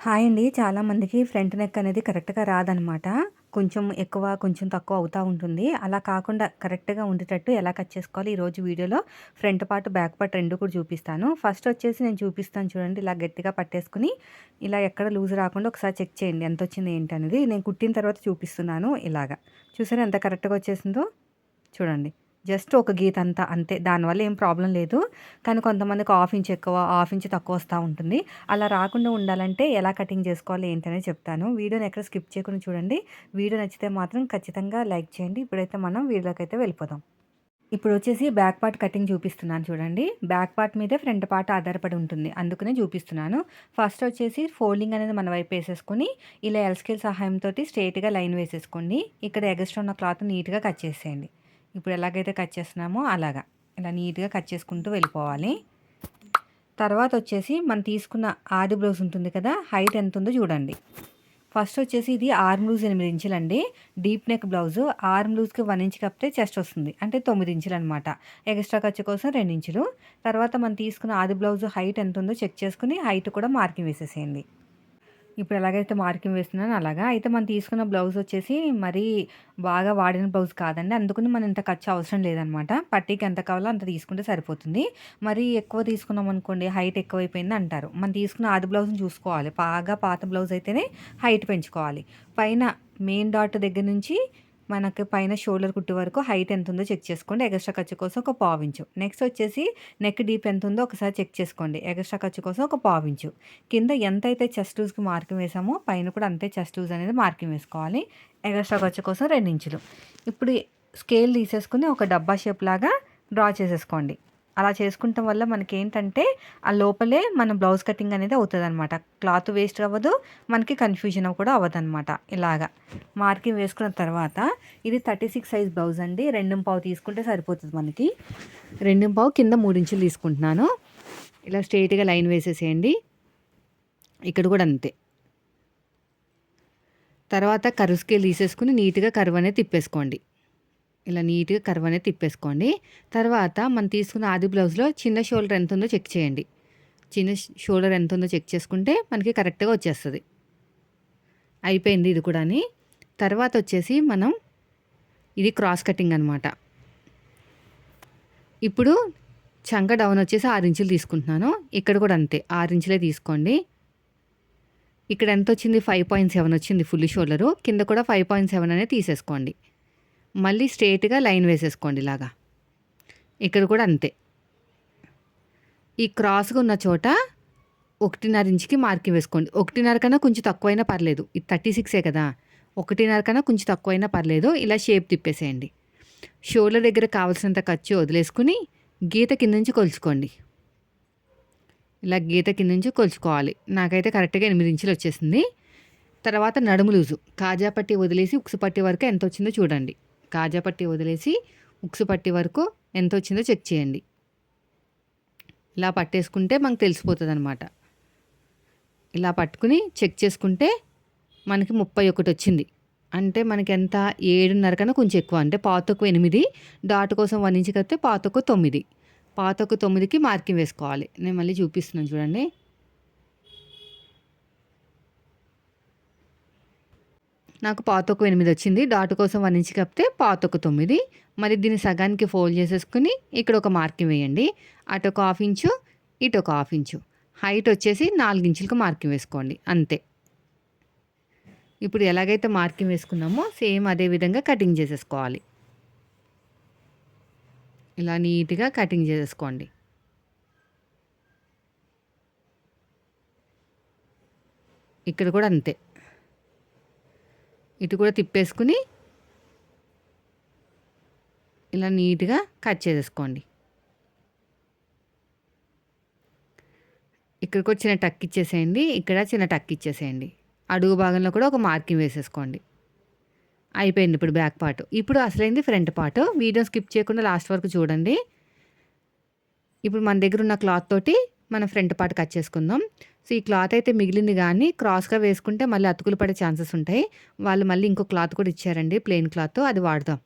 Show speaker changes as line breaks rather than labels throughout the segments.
Hi అండి. చాలామందికి front neck అనేది కరెక్ట్‌గా రాదనమాట. కొంచెం ఎక్కువ, కొంచెం తక్కువ అవుతూ ఉంటుంది. అలా కాకుండా కరెక్ట్‌గా ఉండేటట్టు ఎలా కట్ చేసుకోవాలి ఈరోజు వీడియోలో ఫ్రంట్ పార్ట్, బ్యాక్ పార్ట్ రెండు కూడా చూపిస్తాను. ఫస్ట్ వచ్చేసి నేను చూపిస్తాను చూడండి. ఇలా గట్టిగా పట్టేసుకుని ఇలా ఎక్కడ లూజ్ రాకుండా ఒకసారి చెక్ చేయండి ఎంత వచ్చింది ఏంటనేది. నేను కుట్టిన తర్వాత చూపిస్తున్నాను ఇలాగా. చూసారా ఎంత కరెక్ట్‌గా వచ్చేసిందో? చూడండి. జస్ట్ ఒక గీత అంతా అంతే. దానివల్ల ఏం ప్రాబ్లం లేదు. కానీ కొంతమందికి హాఫ్ ఇంచ్ ఎక్కువ, హాఫ్ ఇంచ్ తక్కువ వస్తూ ఉంటుంది. అలా రాకుండా ఉండాలంటే ఎలా కటింగ్ చేసుకోవాలి ఏంటనే చెప్తాను. వీడియోని ఎక్కడ స్కిప్ చేయకుండా చూడండి. వీడియో నచ్చితే మాత్రం ఖచ్చితంగా లైక్ చేయండి. ఇప్పుడైతే మనం వీడియోలోకైతే వెళ్ళిపోదాం. ఇప్పుడు వచ్చేసి బ్యాక్ పార్ట్ కటింగ్ చూపిస్తున్నాను చూడండి. బ్యాక్ పార్ట్ మీదే ఫ్రంట్ పార్ట్ ఆధారపడి ఉంటుంది. అందుకనే చూపిస్తున్నాను. ఫస్ట్ వచ్చేసి ఫోల్డింగ్ అనేది మన వైపు వేసేసుకొని ఇలా ఎల్ సహాయంతో సహాయంతోటి స్ట్రెయిట్‌గా లైన్ వేసేసుకోండి. ఇక్కడ ఎగస్ట్రా ఉన్న క్లాత్ నీట్‌గా కట్ చేసేయండి. ఇప్పుడు ఎలాగైతే కట్ చేస్తున్నామో అలాగా. ఇలా నీట్‌గా కట్ చేసుకుంటూ వెళ్ళిపోవాలి. తర్వాత వచ్చేసి మనం తీసుకున్న ఆది బ్లౌజ్ ఉంటుంది కదా! హైట్ ఎంత ఉందో చూడండి. ఫస్ట్ వచ్చేసి ఇది ఆర్మ్ లూజ్ ఎనిమిది ఇంచులండి. డీప్ నెక్ బ్లౌజ్ ఆర్మ్ లూజ్‌కి వన్ ఇంచ్ కప్పితే చెస్ట్ వస్తుంది. అంటే తొమ్మిది ఇంచులు అనమాట ఎక్స్ట్రా ఖర్చు కోసం రెండు ఇంచులు. తర్వాత మనం తీసుకున్న ఆది బ్లౌజ్ హైట్ ఎంత ఉందో చెక్ చేసుకుని హైట్ కూడా మార్కింగ్ వేసేసేయండి. ఇప్పుడు ఎలాగైతే మార్కింగ్ వేస్తున్నానో అలాగా. అయితే మనం తీసుకున్న బ్లౌజ్ వచ్చేసి మరీ బాగా వాడిన బ్లౌజ్ కాదండి. అందుకని మనం ఇంత ఖర్చు అవసరం లేదనమాట. పట్టీకి ఎంత కావాలో అంత తీసుకుంటే సరిపోతుంది. మరీ ఎక్కువ తీసుకున్నాం అనుకోండి హైట్ ఎక్కువైపోయింది అంటారు. మనం తీసుకున్న ఆది బ్లౌజ్‌ని చూసుకోవాలి. బాగా పాత బ్లౌజ్ అయితేనే హైట్ పెంచుకోవాలి. పైన మెయిన్ డాట్ దగ్గర నుంచి మనకి పైన షోల్డర్ కుట్టు వరకు హైట్ ఎంత ఉందో చెక్ చేసుకోండి. ఎగస్ట్రా ఖర్చు కోసం ఒక పావించు. నెక్స్ట్ వచ్చేసి నెక్ డీప్ ఎంత ఉందో ఒకసారి చెక్ చేసుకోండి. ఎగస్ట్రా ఖర్చు కోసం ఒక పావించు. కింద ఎంతైతే చెస్ట్ లూజ్‌కి మార్కింగ్ వేసామో పైన కూడా అంతే చెస్ట్ లూజ్ అనేది మార్కింగ్ వేసుకోవాలి. ఎగస్ట్రా ఖర్చు కోసం రెండు ఇంచులు. ఇప్పుడు స్కేల్ తీసేసుకుని ఒక డబ్బా షేప్ లాగా డ్రా చేసేసుకోండి. అలా చేసుకుంటాం వల్ల మనకేంటంటే ఆ లోపలే మన బ్లౌజ్ కటింగ్ అనేది అవుతదనమాట. క్లాత్ వేస్ట్ అవ్వదు. మనకి కన్‌ఫ్యూజన్ కూడా అవ్వదు అనమాట ఇలాగా మార్కింగ్ వేసుకున్న తర్వాత ఇది 36 సైజ్ బ్లౌజ్ అండి. 2:15 తీసుకుంటే సరిపోతుంది మనకి. 2:15 కింద 3 ఇంచులు తీసుకుంటున్నాను. ఇలా స్ట్రైట్గా లైన్ వేసేసేయండి. ఇక్కడ కూడా అంతే. తర్వాత కరువు స్కేల్ తీసేసుకుని నీట్‌గా కరువు అనేది తిప్పేసుకోండి. ఇలా నీట్‌గా కర్వ్ అనేది తిప్పేసుకోండి. తర్వాత మనం తీసుకున్న ఆది బ్లౌజ్‌లో చిన్న షోల్డర్ ఎంత ఉందో చెక్ చేయండి. చిన్న షోల్డర్ ఎంత ఉందో చెక్ చేసుకుంటే మనకి కరెక్ట్‌గా వచ్చేస్తుంది అయిపోయింది ఇది కూడాని. తర్వాత వచ్చేసి మనం ఇది క్రాస్ కటింగ్ అనమాట. ఇప్పుడు చంక డౌన్ వచ్చేసి ఆరు ఇంచులు తీసుకుంటున్నాను. ఇక్కడ కూడా అంతే ఆరు ఇంచులే తీసుకోండి. ఇక్కడ ఎంత వచ్చింది 5.7 వచ్చింది ఫుల్ షోల్డరు. కింద కూడా 5.7 అనేది తీసేసుకోండి. మళ్ళీ స్ట్రేట్గా లైన్ వేసేసుకోండి ఇలాగా. ఇక్కడ కూడా అంతే. ఈ క్రాస్‌గా ఉన్న చోట 1.5 ఇంచ్‌కి మార్కింగ్ వేసుకోండి. 1.5 కన్నా కొంచెం తక్కువైనా పర్లేదు. ఇది 36ఏ కదా! 1.5 కన్నా కొంచెం తక్కువైనా పర్లేదు. ఇలా షేప్ తిప్పేసేయండి. షోల్డర్ దగ్గర కావాల్సినంత ఖర్చు వదిలేసుకుని గీత కింద నుంచి కొలుచుకోండి. ఇలా గీత కింద నుంచి కొలుచుకోవాలి. నాకైతే కరెక్ట్‌గా ఎనిమిది ఇంచులు వచ్చేసింది. తర్వాత నడుము లూజు. కాజా పట్టి వదిలేసి ఉక్సు పట్టి వరకు ఎంత వచ్చిందో చూడండి. కాజా పట్టి వదిలేసి ఉక్సు పట్టి వరకు ఎంత వచ్చిందో చెక్ చేయండి. ఇలా పట్టేసుకుంటే మనకు తెలిసిపోతదనమాట. ఇలా పట్టుకుని చెక్ చేసుకుంటే మనకి 31 వచ్చింది. అంటే మనకి ఎంత 7.5 కన్నా కొంచెం ఎక్కువ. అంటే పాతకు ఎనిమిది డాట్ కోసం వన్ ఇంచ్ కడితే పాతకు తొమ్మిది పాతకు తొమ్మిదికి మార్కింగ్ వేసుకోవాలి. నేను మళ్ళీ చూపిస్తున్నాను చూడండి. నాకు పాతొక ఎనిమిది వచ్చింది. డాట్ కోసం వన్ ఇంచ్ కప్పితే పాతొక తొమ్మిది మరి దీన్ని సగానికి ఫోల్డ్ చేసేసుకుని ఇక్కడ ఒక మార్కింగ్ వేయండి. అటు ఒక హాఫ్ ఇంచు, ఇటు ఒక హాఫ్ ఇంచు. హైట్ వచ్చేసి నాలుగు ఇంచులకు మార్కింగ్ వేసుకోండి. అంతే. ఇప్పుడు ఎలాగైతే మార్కింగ్ వేసుకున్నామో సేమ్ అదే విధంగా కటింగ్ చేసేసుకోవాలి. ఇలా నీట్‌గా కటింగ్ చేసేసుకోండి. ఇక్కడ కూడా అంతే. ఇటు కూడా తిప్పేసుకొని ఇలా నీట్‌గా కట్ చేసేసుకోండి. ఇక్కడ కూడా చిన్న టక్ ఇచ్చేసేయండి. ఇక్కడ చిన్న టక్ ఇచ్చేసేయండి. అడుగు భాగంలో కూడా ఒక మార్కింగ్ వేసేసుకోండి. అయిపోయింది ఇప్పుడు బ్యాక్ పార్ట్. ఇప్పుడు అసలైంది ఫ్రంట్ పార్ట్. వీడియో స్కిప్ చేయకుండా లాస్ట్ వరకు చూడండి. ఇప్పుడు మన దగ్గర ఉన్న క్లాత్ తోటి మనం ఫ్రంట్ పార్ట్ కట్ చేసుకుందాం. సో, ఈ క్లాత్ అయితే మిగిలింది కానీ క్రాస్‌గా వేసుకుంటే మళ్ళీ అతుకులు పడే ఛాన్సెస్ ఉంటాయి. వాళ్ళు మళ్ళీ ఇంకో క్లాత్ కూడా ఇచ్చారండి ప్లెయిన్ క్లాత్ అది వాడదాం.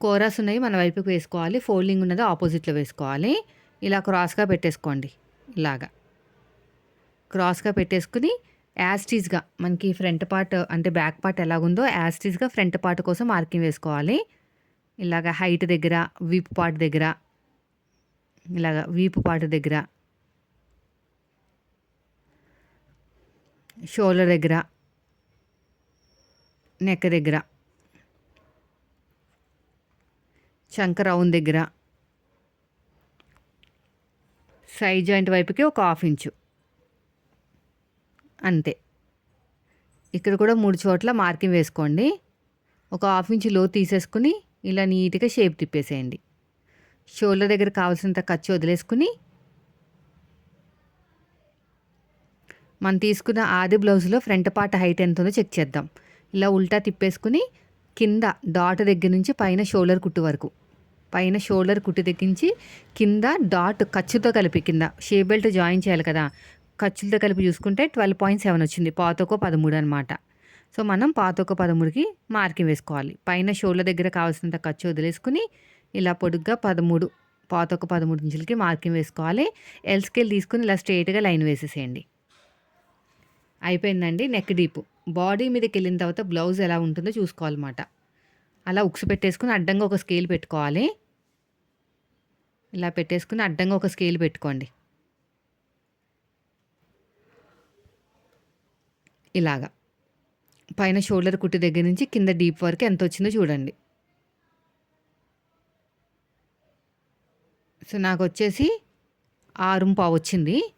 కోరాస్ ఉన్నాయి మన వైపుకి వేసుకోవాలి. ఫోల్డింగ్ ఉన్నది ఆపోజిట్‌లో వేసుకోవాలి. ఇలా క్రాస్‌గా పెట్టేసుకోండి. ఇలాగా. క్రాస్గా పెట్టేసుకుని యాస్టీస్గా మనకి ఫ్రంట్ పార్ట్ అంటే బ్యాక్ పార్ట్ ఎలాగుందో యాస్టీస్గా ఫ్రంట్ పార్ట్ కోసం మార్కింగ్ వేసుకోవాలి ఇలాగ హైట్ దగ్గర వీపు పార్ట్ దగ్గర ఇలాగ వీపు పార్ట్ దగ్గర షోల్డర్ దగ్గర నెక్ దగ్గర చంక రౌండ్ దగ్గర సైడ్ జాయింట్ వైపుకి ఒక హాఫ్ ఇంచు. అంతే. ఇక్కడ కూడా మూడు చోట్ల మార్కింగ్ వేసుకోండి. ఒక హాఫ్ ఇంచ్లో తీసేసుకుని ఇలా నీట్గా షేప్ తిప్పేసేయండి. షోల్డర్ దగ్గర కావాల్సినంత ఖర్చు వదిలేసుకుని మనం తీసుకున్న ఆది బ్లౌజ్లో ఫ్రంట్ పార్ట్ హైట్ ఎంత ఉందో చెక్ చేద్దాం. ఇలా ఉల్టా తిప్పేసుకుని కింద డాట్ దగ్గర నుంచి పైన షోల్డర్ కుట్టు వరకు. పైన షోల్డర్ కుట్టు దగ్గర కింద డాట్ ఖర్చుతో కలిపి కింద షే బెల్ట్ జాయిన్ చేయాలి కదా. ఖర్చులతో కలిపి చూసుకుంటే ట్వెల్వ్ పాయింట్ సెవెన్ వచ్చింది. పాతొక పదమూడు అనమాట సో మనం పాతొక పదమూడుకి మార్కింగ్ వేసుకోవాలి. పైన షోల్డర్ దగ్గర కావాల్సినంత ఖర్చు వదిలేసుకుని ఇలా పొడుగ్గా పదమూడు పాతొక పదమూడు ఇంచులకి మార్కింగ్ వేసుకోవాలి. ఎల్ స్కేల్ తీసుకుని ఇలా స్ట్రైట్గా లైన్ వేసేసేయండి. అయిపోయిందండి నెక్ డీప్. బాడీ మీదకి వెళ్ళిన తర్వాత బ్లౌజ్ ఎలా ఉంటుందో చూసుకోవాలన్నమాట. అలా ఉక్స్ పెట్టేసుకుని అడ్డంగా ఒక స్కేల్ పెట్టుకోవాలి. ఇలా పెట్టేసుకుని అడ్డంగా ఒక స్కేల్ పెట్టుకోండి. ఇలాగా. పైన షోల్డర్ కుట్టి దగ్గర నుంచి కింద డీప్ వరకు ఎంత వచ్చిందో చూడండి. సో నాకు వచ్చేసి ఆరు వచ్చింది.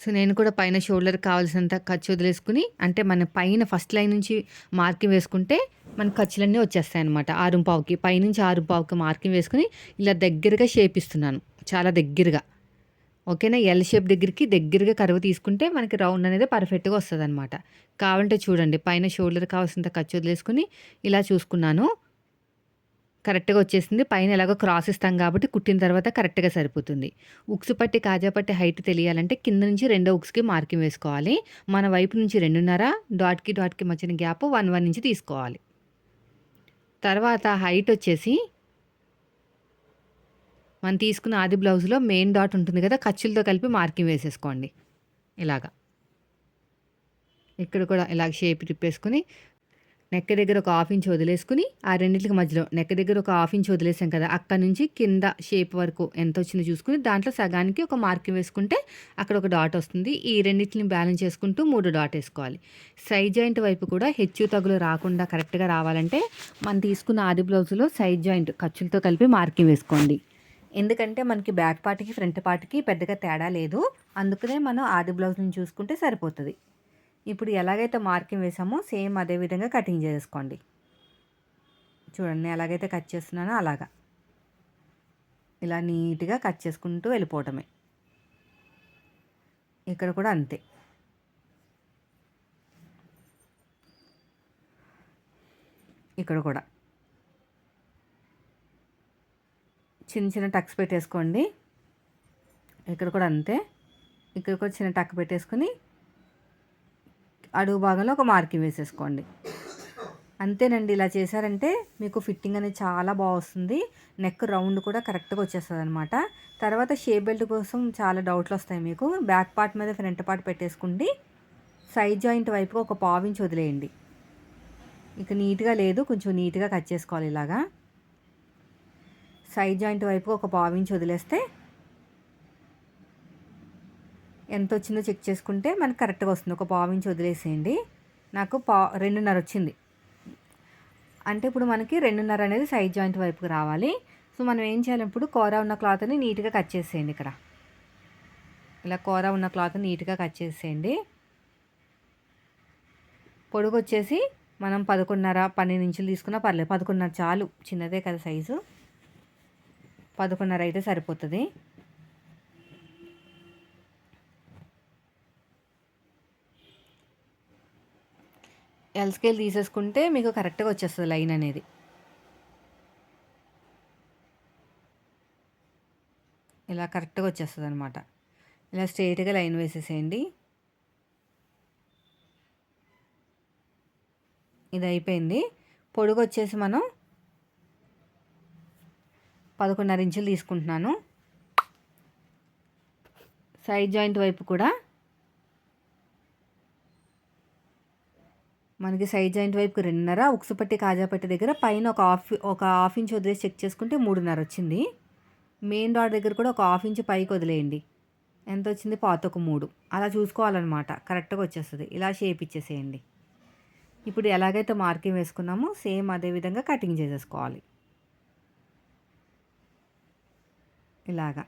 సో నేను కూడా పైన షోల్డర్ కావాల్సినంత ఖర్చు వదిలేసుకుని అంటే మన పైన ఫస్ట్ లైన్ నుంచి మార్కింగ్ వేసుకుంటే మన ఖర్చులన్నీ వచ్చేస్తాయి అనమాట ఆరు పావుకి పైనుంచి ఆరు పావుకి మార్కింగ్ వేసుకుని ఇలా దగ్గరగా షేప్ ఇస్తున్నాను. చాలా దగ్గరగా. ఓకేనా? ఎల్ షేప్ దగ్గరికి దగ్గరగా కరువు తీసుకుంటే మనకి రౌండ్ అనేది పర్ఫెక్ట్గా వస్తుంది అనమాట కావాలంటే చూడండి పైన షోల్డర్ కావాల్సినంత ఖర్చు వదిలేసుకుని ఇలా చూసుకున్నాను. కరెక్ట్గా వచ్చేసింది. పైన ఎలాగో క్రాస్ ఇస్తాం కాబట్టి కుట్టిన తర్వాత కరెక్ట్గా సరిపోతుంది. ఉక్స్ పట్టి కాజా పట్టి హైట్ తెలియాలంటే కింద నుంచి రెండో ఉక్స్కి మార్కింగ్ వేసుకోవాలి. మన వైపు నుంచి రెండున్నర డాట్కి డాట్కి మధ్యన గ్యాప్ వన్ వన్ నుంచి తీసుకోవాలి. తర్వాత హైట్ వచ్చేసి మనం తీసుకున్న ఆది బ్లౌజ్లో మెయిన్ డాట్ ఉంటుంది కదా ఖర్చులతో కలిపి మార్కింగ్ వేసేసుకోండి. ఇలాగా. ఇక్కడ కూడా ఇలాగ షేప్ తిప్పేసుకుని నెక్క దగ్గర ఒక హాఫ్ ఇంచ్ వదిలేసుకుని ఆ రెండింటికి మధ్యలో నెక్క దగ్గర ఒక హాఫ్ ఇంచ్ వదిలేసాం కదా అక్కడ నుంచి కింద షేప్ వరకు ఎంత వచ్చిందో చూసుకుని దాంట్లో సగానికి ఒక మార్కింగ్ వేసుకుంటే అక్కడ ఒక డాట్ వస్తుంది. ఈ రెండింటిని బ్యాలెన్స్ చేసుకుంటూ మూడు డాట్ వేసుకోవాలి. సైడ్ జాయింట్ వైపు కూడా హెచ్చు తగులు రాకుండా కరెక్ట్గా రావాలంటే మనం తీసుకున్న ఆది బ్లౌజ్లో సైడ్ జాయింట్ ఖర్చులతో కలిపి మార్కింగ్ వేసుకోండి. ఎందుకంటే మనకి బ్యాక్ పార్ట్కి ఫ్రంట్ పార్ట్కి పెద్దగా తేడా లేదు. అందుకనే మనం ఆది బ్లౌజ్ని చూసుకుంటే సరిపోతుంది. ఇప్పుడు ఎలాగైతే మార్కింగ్ వేసామో సేమ్ అదే విధంగా కటింగ్ చేసుకోండి. చూడండి ఎలాగైతే కట్ చేస్తున్నానో అలాగా. ఇలా నీట్గా కట్ చేసుకుంటూ వెళ్ళిపోవటమే. ఇక్కడ కూడా అంతే. ఇక్కడ కూడా. చిన్న చిన్న టక్స్ పెట్టేసుకోండి. ఇక్కడ కూడా అంతే. ఇక్కడ కూడా చిన్న టక్ పెట్టేసుకొని అడుగు భాగంలో ఒక మార్కింగ్ వేసేసుకోండి. అంతేనండి ఇలా చేశారంటే మీకు ఫిట్టింగ్ అనేది చాలా బాగా వస్తుంది. నెక్ రౌండ్ కూడా కరెక్ట్గా వచ్చేస్తుంది అనమాట తర్వాత షేప్ బెల్ట్ కోసం చాలా డౌట్లు వస్తాయి మీకు. బ్యాక్ పార్ట్ మీద ఫ్రంట్ పార్ట్ పెట్టేసుకోండి. సైడ్ జాయింట్ వైపు ఒక పావించి వదిలేయండి. ఇక నీట్గా లేదు కొంచెం నీట్గా కట్ చేసుకోవాలి ఇలాగా. సైడ్ జాయింట్ వైపు ఒక పావించి వదిలేస్తే ఎంత వచ్చిందో చెక్ చేసుకుంటే మనకు కరెక్ట్గా వస్తుంది. ఒక పావు ఇంచ్ వదిలేసేయండి. నాకు పా రెండున్నర వచ్చింది. అంటే ఇప్పుడు మనకి రెండున్నర అనేది సైడ్ జాయింట్ వైపుకి రావాలి. సో మనం ఏం చేయాలి? ఇప్పుడు కూర ఉన్న క్లాత్ని నీట్గా కట్ చేసేయండి ఇక్కడ. ఇలా కూర ఉన్న క్లాత్ నీట్గా కట్ చేసేయండి. పొడుగు వచ్చేసి మనం పదకొండున్నర పన్నెండు ఇంచులు తీసుకున్నా పర్లేదు. పదకొండున్నర చాలు. చిన్నదే కదా సైజు. పదకొండున్నర అయితే సరిపోతుంది. ఎల్ స్కేల్ తీసేసుకుంటే మీకు కరెక్ట్గా వచ్చేస్తుంది లైన్ అనేది. ఇలా కరెక్ట్గా వచ్చేస్తుంది అనమాట ఇలా స్ట్రైట్గా లైన్ వేసేసేయండి. ఇది అయిపోయింది. పొడుగు వచ్చేసి మనం పదకొండున్నర ఇంచులు తీసుకుంటున్నాను. సైడ్ జాయింట్ వైపు కూడా మనకి సైడ్ జాయింట్ వైపుకి రెండున్నర ఉక్సుపట్టి కాజాపట్టి దగ్గర పైన ఒక హాఫ్ ఒక హాఫ్ ఇంచ్ వదిలేసి చెక్ చేసుకుంటే మూడున్నర వచ్చింది. మెయిన్ డాట్ దగ్గర కూడా ఒక హాఫ్ ఇంచ్ పైకి వదిలేయండి. ఎంత వచ్చింది? పాత ఒక మూడు. అలా చూసుకోవాలన్నమాట. కరెక్ట్గా వచ్చేస్తుంది. ఇలా షేప్ ఇచ్చేసేయండి. ఇప్పుడు ఎలాగైతే మార్కింగ్ వేసుకున్నామో సేమ్ అదే విధంగా కటింగ్ చేసేసుకోవాలి. ఇలాగా.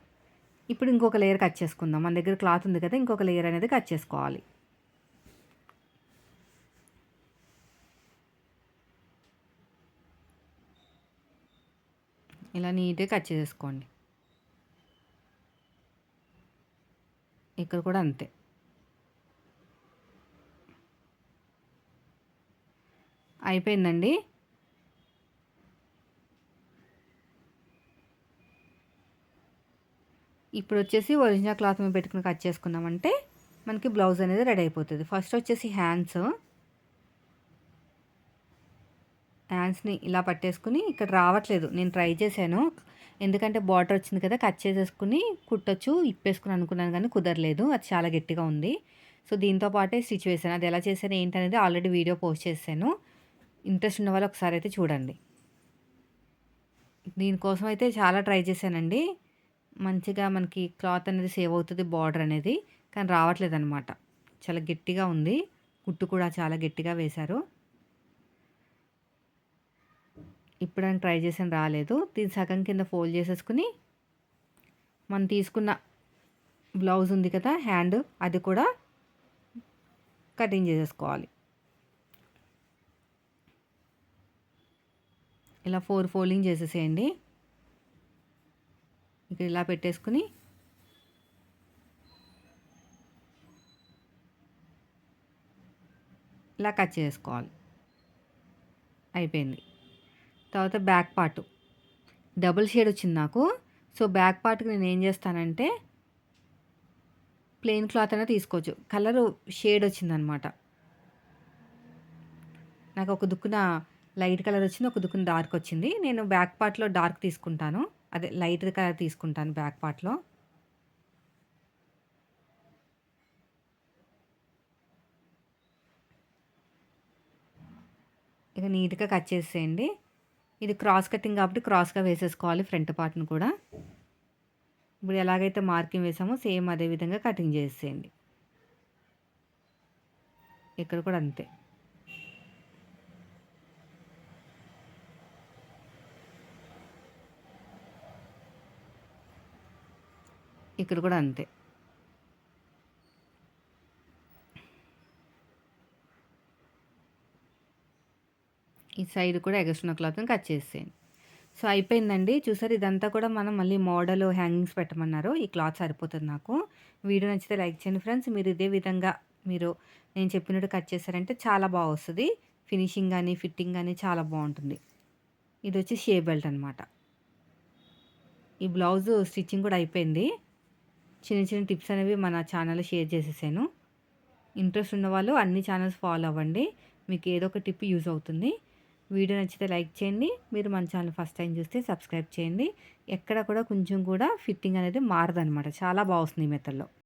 ఇప్పుడు ఇంకొక లేయర్ కట్ చేసుకుందాం. మన దగ్గర క్లాత్ ఉంది కదా ఇంకొక లేయర్ అనేది కట్ చేసుకోవాలి. ఇలా నీట్గా కట్ చేసేసుకోండి. ఇక్కడ కూడా అంతే. అయిపోయిందండి? ఇప్పుడు వచ్చేసి ఒరిజినల్ క్లాత్ మీద పెట్టుకుని కట్ చేసుకున్నామంటే మనకి బ్లౌజ్ అనేది రెడీ అయిపోతుంది. ఫస్ట్ వచ్చేసి హ్యాండ్స్. హ్యాండ్స్ని ఇలా పట్టేసుకుని ఇక్కడ రావట్లేదు. నేను ట్రై చేశాను. ఎందుకంటే బార్డర్ వచ్చింది కదా కట్ చేసేసుకుని కుట్టచ్చు ఇప్పేసుకుని అనుకున్నాను కానీ కుదరలేదు. అది చాలా గట్టిగా ఉంది. సో దీంతో పాటే స్టిచ్ వేసాను అది ఎలా చేశాను ఏంటనేది ఆల్రెడీ వీడియో పోస్ట్ చేశాను. ఇంట్రెస్ట్ ఉన్న వాళ్ళు ఒకసారి అయితే చూడండి. దీనికోసం అయితే చాలా ట్రై చేశానండి. మంచిగా మనకి క్లాత్ అనేది సేవ్ అవుతుంది బార్డర్ అనేది. కానీ రావట్లేదు అనమాట చాలా గట్టిగా ఉంది. కుట్టు కూడా చాలా గట్టిగా వేశారు. ఇప్పుడని ట్రై చేసాను రాలేదు. దీని సగం కింద ఫోల్డ్ చేసేసుకుని మనం తీసుకున్న బ్లౌజ్ ఉంది కదా హ్యాండ్ అది కూడా కటింగ్ చేసేసుకోవాలి. ఇలా ఫోర్ ఫోల్డింగ్ చేసేసేయండి. ఇక ఇలా పెట్టేసుకుని ఇలా కట్ చేసుకోవాలి అయిపోయింది. తర్వాత బ్యాక్ పార్ట్. డబుల్ షేడ్ వచ్చింది నాకు. సో బ్యాక్ పార్ట్కి నేను ఏం చేస్తానంటే ప్లెయిన్ క్లాత్ అయినా తీసుకోవచ్చు. కలర్ షేడ్ వచ్చిందనమాట. నాకు ఒక దుక్కున లైట్ కలర్ వచ్చింది ఒక దుక్కున డార్క్ వచ్చింది. నేను బ్యాక్ పార్ట్లో డార్క్ తీసుకుంటాను. అదే లైట్ కలర్ తీసుకుంటాను బ్యాక్ పార్ట్లో. ఇక నీట్గా కట్ చేసేయండి. ఇది క్రాస్ కటింగ్ కాబట్టి క్రాస్గా వేసేసుకోవాలి ఫ్రంట్ పార్ట్ని కూడా. ఇప్పుడు ఎలాగైతే మార్కింగ్ వేసామో సేమ్ అదే విధంగా కటింగ్ చేసేయండి. ఇక్కడ కూడా అంతే. ఇక్కడ కూడా అంతే. సైడ్ కూడా ఎగస్ట్రా క్లాత్ని కట్ చేసేయండి. సో అయిపోయిందండి. చూసారు ఇదంతా కూడా మనం మళ్ళీ మోడల్ హ్యాంగింగ్స్ పెట్టమన్నారు. ఈ క్లాత్ సరిపోతుంది నాకు. వీడియో నచ్చితే లైక్ చేయండి ఫ్రెండ్స్. మీరు ఇదే విధంగా మీరు నేను చెప్పినట్టు కట్ చేశారంటే చాలా బాగా వస్తుంది. ఫినిషింగ్ కానీ ఫిట్టింగ్ కానీ చాలా బాగుంటుంది. ఇది వచ్చి షే బెల్ట్ అనమాట ఈ బ్లౌజ్ స్టిచ్చింగ్ కూడా అయిపోయింది. చిన్న చిన్న టిప్స్ అనేవి మన ఛానల్లో షేర్ చేసేసాను. ఇంట్రెస్ట్ ఉన్నవాళ్ళు అన్ని ఛానల్స్ ఫాలో అవ్వండి. మీకు ఏదో ఒక టిప్ యూజ్ అవుతుంది. వీడియో నచ్చితే లైక్ చేయండి. మీరు మన ఛానల్ ఫస్ట్ టైం చూస్తే సబ్స్క్రైబ్ చేయండి. ఎక్కడ కూడా కొంచెం కూడా ఫిట్టింగ్ అనేది మారదనమాట చాలా బాగుంది ఈ మెథడ్లో.